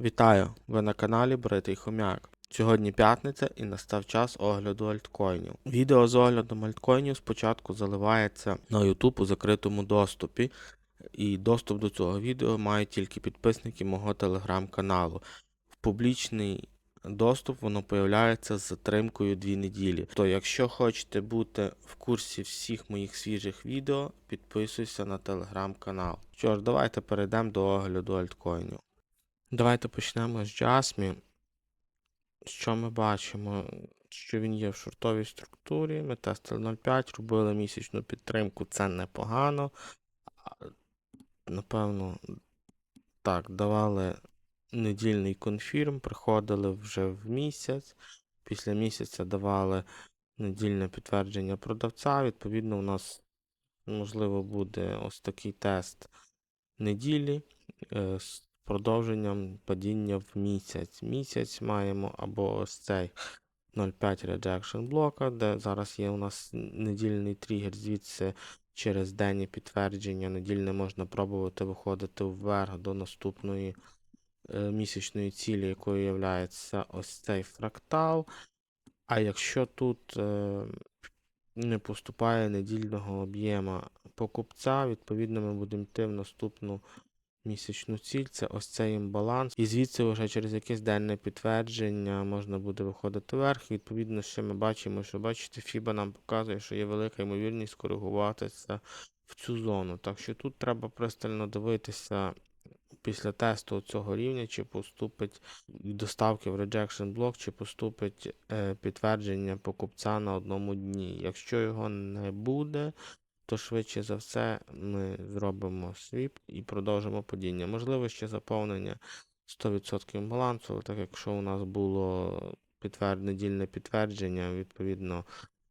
Вітаю! Ви на каналі Бритий Хомяк. Сьогодні п'ятниця і настав час огляду альткоїнів. Відео з оглядом альткоїнів спочатку заливається на YouTube у закритому доступі, і доступ до цього відео мають тільки підписники мого телеграм-каналу. В публічний доступ воно появляється з затримкою 2 неділі. То якщо хочете бути в курсі всіх моїх свіжих відео, підписуйся на телеграм-канал. Що ж, давайте перейдемо до огляду альткоїнів. Давайте почнемо з Jasmine. Що ми бачимо? Що він є в шортовій структурі. Ми тестили 0,5, робили місячну підтримку, це непогано. Напевно, так, давали недільний конфірм, приходили вже в місяць. Після місяця давали недільне підтвердження продавця. Відповідно, у нас, можливо, буде ось такий тест неділі. е, продовженням падіння в місяць. Місяць маємо або ось цей 0,5 rejection блока, де зараз є у нас недільний тригер, звідси через денні підтвердження недільне можна пробувати виходити вверх до наступної е, місячної цілі, якою є ось цей фрактал. А якщо тут е, не поступає недільного об'єма покупця, відповідно ми будемо йти в наступну місячну ціль, це ось цей імбаланс. І звідси вже через якесь денне підтвердження можна буде виходити вверх. Відповідно, ще ми бачимо, що бачите, FIBA нам показує, що є велика ймовірність коригуватися в цю зону. Так що тут треба пристально дивитися після тесту цього рівня, чи поступить доставки в rejection блок, чи поступить е, підтвердження покупця на одному дні. Якщо його не буде, то швидше за все ми зробимо свіп і продовжимо падіння. Можливо, ще заповнення 100% балансу, так якщо у нас було підтвер... недільне підтвердження, відповідно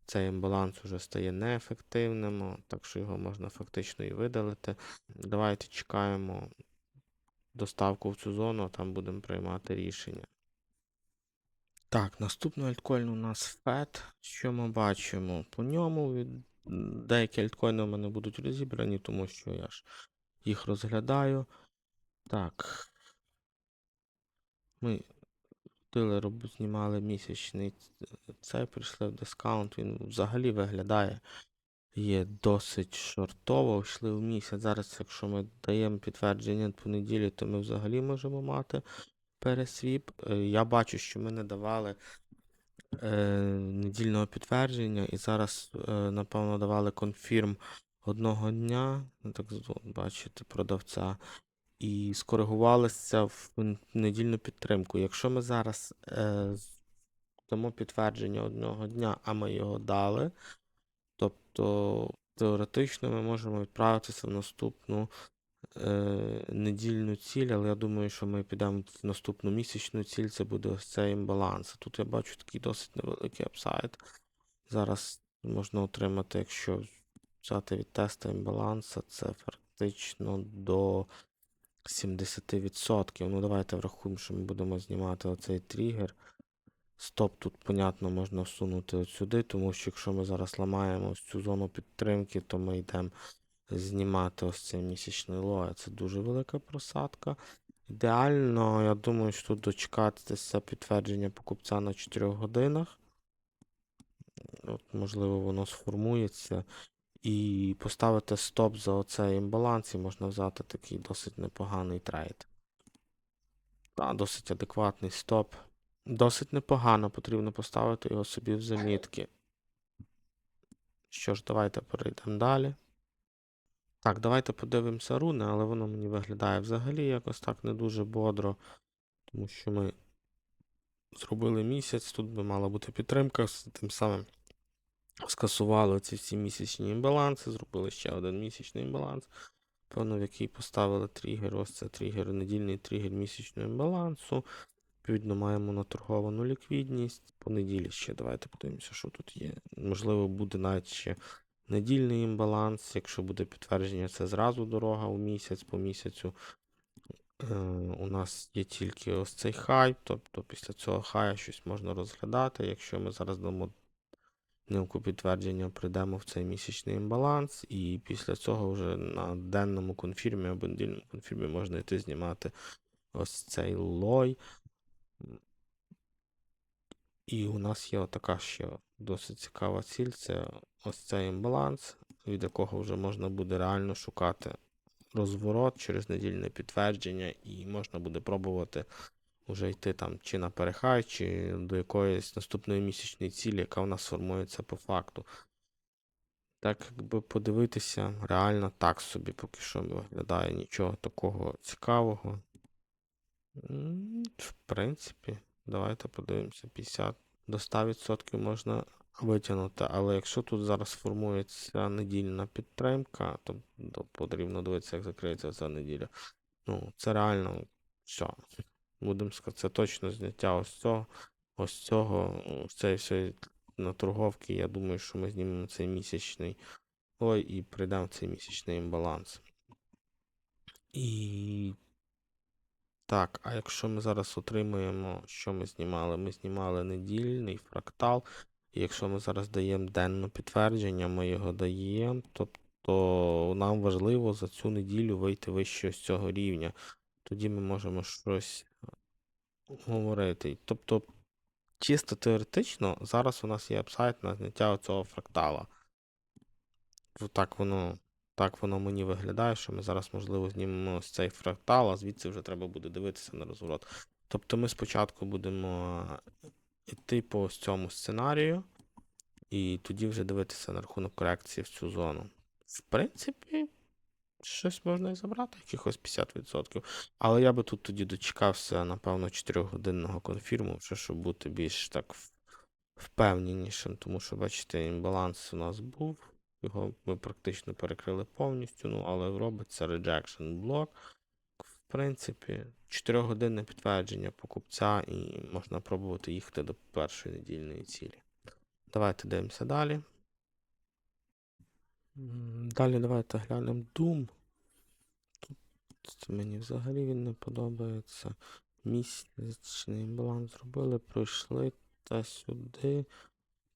цей імбаланс вже стає неефективним, так що його можна фактично і видалити. Давайте чекаємо доставку в цю зону, а там будемо приймати рішення. Так, наступний альткоін у нас FED. Що ми бачимо? По ньому від... деякі альткоїни у мене будуть розібрані, тому що я ж їх розглядаю. Так. Ми ходили, знімали місячний цей, прийшли в дискаунт. Він взагалі виглядає є досить шортово. Йшли в місяць. Зараз, якщо ми даємо підтвердження по неділі, то ми взагалі можемо мати пересвіп. Е, Я бачу, що ми не давали недільного підтвердження, і зараз, е, напевно, давали конфірм одного дня. Ну, Так, бачите, продавця. І скоригувалися в недільну підтримку. Якщо ми зараз е, дамо підтвердження одного дня, а ми його дали, тобто теоретично ми можемо відправитися в наступну е, недільну ціль, але я думаю, що ми підемо в наступну місячну ціль, це буде ось цей імбаланс. Тут я бачу такий досить невеликий апсайд. Зараз можна отримати, якщо взяти від теста імбаланса, це фактично до 70%. Ну, давайте врахуємо, що ми будемо знімати оцей тригер. Стоп тут, понятно, можна всунути от сюди, тому що якщо ми зараз ламаємо цю зону підтримки, то ми йдемо знімати ось цей місячний лоя. Це дуже велика просадка. Ідеально, я думаю, що тут дочекатися підтвердження покупця на 4 годинах. От, можливо, воно сформується. І поставити стоп за оцей імбаланс, і можна взяти такий досить непоганий трейд. Та, досить адекватний стоп. Досить непогано, потрібно поставити його собі в замітки. Що ж, давайте перейдемо далі. Так, давайте подивимося руни, але воно мені виглядає взагалі якось так не дуже бодро, тому що ми зробили місяць, тут би мала бути підтримка, тим самим скасували ці всі місячні імбаланси, зробили ще один місячний імбаланс, певно, в який поставили тригер. Ось це тригер, недільний тригер місячного імбалансу. Відповідно, маємо наторговану ліквідність. По неділі ще давайте подивимося, що тут є. Можливо, буде навіть ще недільний імбаланс. Якщо буде підтвердження, це зразу дорога у місяць по місяцю. Е, у нас є тільки ось цей хай, тобто після цього хая щось можна розглядати. Якщо ми зараз дамо дневку підтвердження, прийдемо в цей місячний імбаланс, і після цього вже на денному конфірмі або недільному конфірмі можна йти знімати ось цей лой. І у нас є отака ще досить цікава ціль. Це ось цей імбаланс, від якого вже можна буде реально шукати розворот через недільне підтвердження, і можна буде пробувати вже йти там чи на перехай, чи до якоїсь наступної місячної цілі, яка у нас формується по факту. Так, якби подивитися, реально так собі поки що виглядає нічого такого цікавого. В принципі, давайте подивимося, 50 до 100% можна витягнути, але якщо тут зараз формується недільна підтримка, то, то потрібно дивитися, як закриється ця неділя. Ну, це реально все. Будемо сказати, це точно зняття ось цього, ось цього, ось всієї на торговки. Я думаю, що ми знімемо цей місячний ой і прийдемо цей місячний імбаланс. І так, а якщо ми зараз отримуємо, що ми знімали? Ми знімали недільний фрактал. І якщо ми зараз даємо денне підтвердження, ми його даємо, тобто нам важливо за цю неділю вийти вище з цього рівня. Тоді ми можемо щось говорити. Тобто, чисто теоретично, зараз у нас є апсайт на зняття цього фрактала. Так воно, так воно мені виглядає, що ми зараз, можливо, знімемо ось цей фрактал, а звідси вже треба буде дивитися на розворот. Тобто ми спочатку будемо йти по цьому сценарію, і тоді вже дивитися на рахунок корекції в цю зону. В принципі, щось можна і забрати, якихось 50%. Але я би тут тоді дочекався, напевно, 4-годинного конфірму, щоб бути більш так впевненішим, тому що, бачите, імбаланс у нас був. Його ми практично перекрили повністю, ну, але робиться rejection блок. В принципі, 4-годинне підтвердження покупця, і можна пробувати їхати до першої недільної цілі. Давайте дивимося далі. Далі давайте глянемо Doom. Тут мені взагалі він не подобається. Місячний баланс зробили, пройшли та сюди.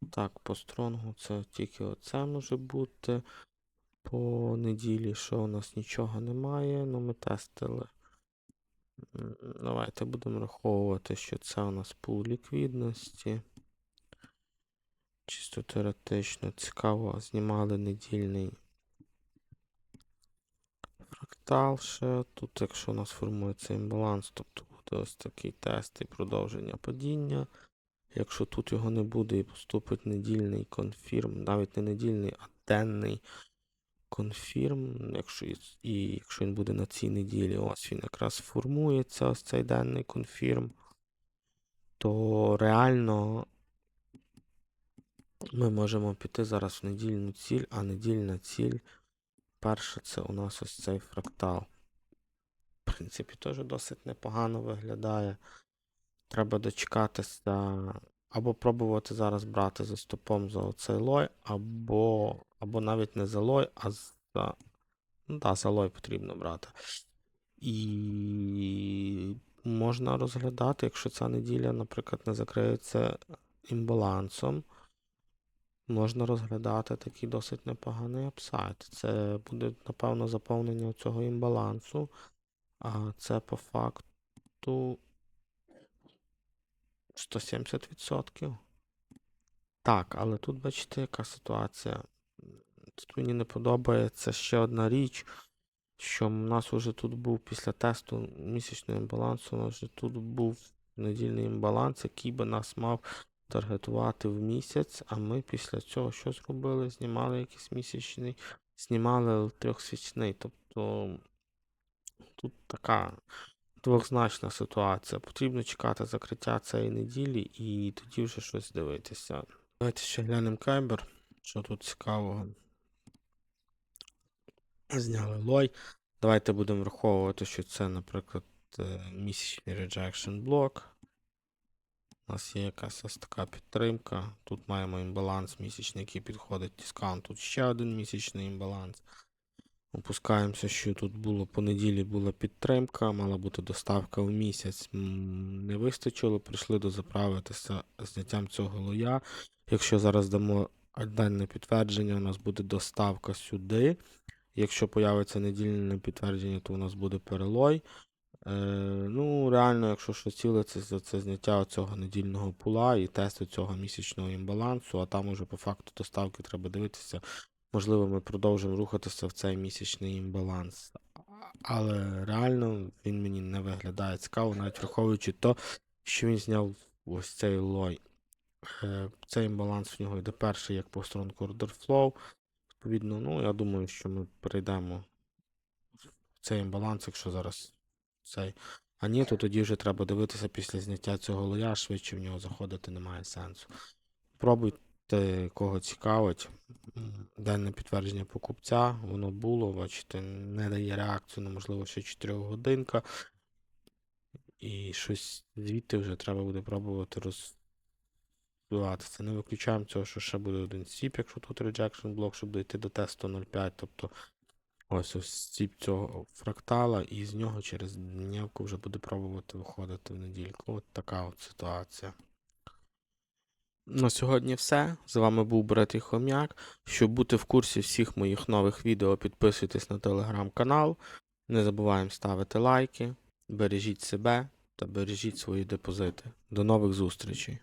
Так, по стронгу це тільки оце може бути. По неділі, що у нас нічого немає, ну ми тестили. Давайте будемо враховувати, що це у нас пул ліквідності. Чисто теоретично цікаво, знімали недільний фрактал ще. Тут, якщо у нас формується імбаланс, тобто буде ось такий тест і продовження падіння. Якщо тут його не буде і поступить недільний конфірм, навіть не недільний, а денний конфірм, якщо і, якщо він буде на цій неділі, ось він якраз формується, ось цей денний конфірм, то реально ми можемо піти зараз в недільну ціль, а недільна ціль перша це у нас ось цей фрактал. В принципі, теж досить непогано виглядає. Треба дочекатися, або пробувати зараз брати за стопом за оцей лой, або, або навіть не за лой, а за. Ну так, за лой потрібно брати. І можна розглядати, якщо ця неділя, наприклад, не закриється імбалансом. Можна розглядати такий досить непоганий апсайд. Це буде, напевно, заповнення цього імбалансу. А це по факту 170%. Так, але тут бачите, яка ситуація. Тут мені не подобається ще одна річ, що в нас вже тут був після тесту місячного імбалансу, у нас вже тут був недільний імбаланс, який би нас мав таргетувати в місяць, а ми після цього що зробили? Знімали якийсь місячний, знімали трьохсвічний. Тобто тут така двохзначна ситуація. Потрібно чекати закриття цієї неділі і тоді вже щось дивитися. Давайте ще глянемо Кайбер. Що тут цікавого? Зняли лой. Давайте будемо враховувати, що це, наприклад, е, місячний rejection блок. У нас є якась ось така підтримка. Тут маємо імбаланс місячний, який підходить дискаунт. Тут ще один місячний імбаланс. Опускаємося, що тут було по неділі була підтримка, мала бути доставка в місяць. Не вистачило, прийшли дозаправитися зняттям цього лоя. Якщо зараз дамо дальне підтвердження, у нас буде доставка сюди. Якщо появиться недільне підтвердження, то у нас буде перелой. Е, ну, реально, якщо що цілиться за це зняття цього недільного пула і тесту цього місячного імбалансу, а там уже по факту доставки треба дивитися. Можливо, ми продовжимо рухатися в цей місячний імбаланс. Але реально він мені не виглядає цікаво, навіть враховуючи то, що він зняв ось цей лой. Е, Цей імбаланс в нього йде перший як по сторонку order flow. Відповідно, ну, я думаю, що ми перейдемо в цей імбаланс, якщо зараз цей. А ні, то тоді вже треба дивитися після зняття цього лоя, швидше в нього заходити немає сенсу. Пробуйте, кого цікавить. М, Денне підтвердження покупця, воно було, бачите, не дає реакцію на можливо ще 4 годинка. І щось звідти вже треба буде пробувати розвиватися. Не виключаємо цього, що ще буде один сіп, якщо тут rejection блок, щоб дійти до тесту 0.5. Тобто ось ось сіп цього фрактала, і з нього через днівку вже буде пробувати виходити в недільку. От така от ситуація. На сьогодні все. З вами був Брат і Хом'як. Щоб бути в курсі всіх моїх нових відео, підписуйтесь на телеграм-канал. Не забуваємо ставити лайки. Бережіть себе та бережіть свої депозити. До нових зустрічей!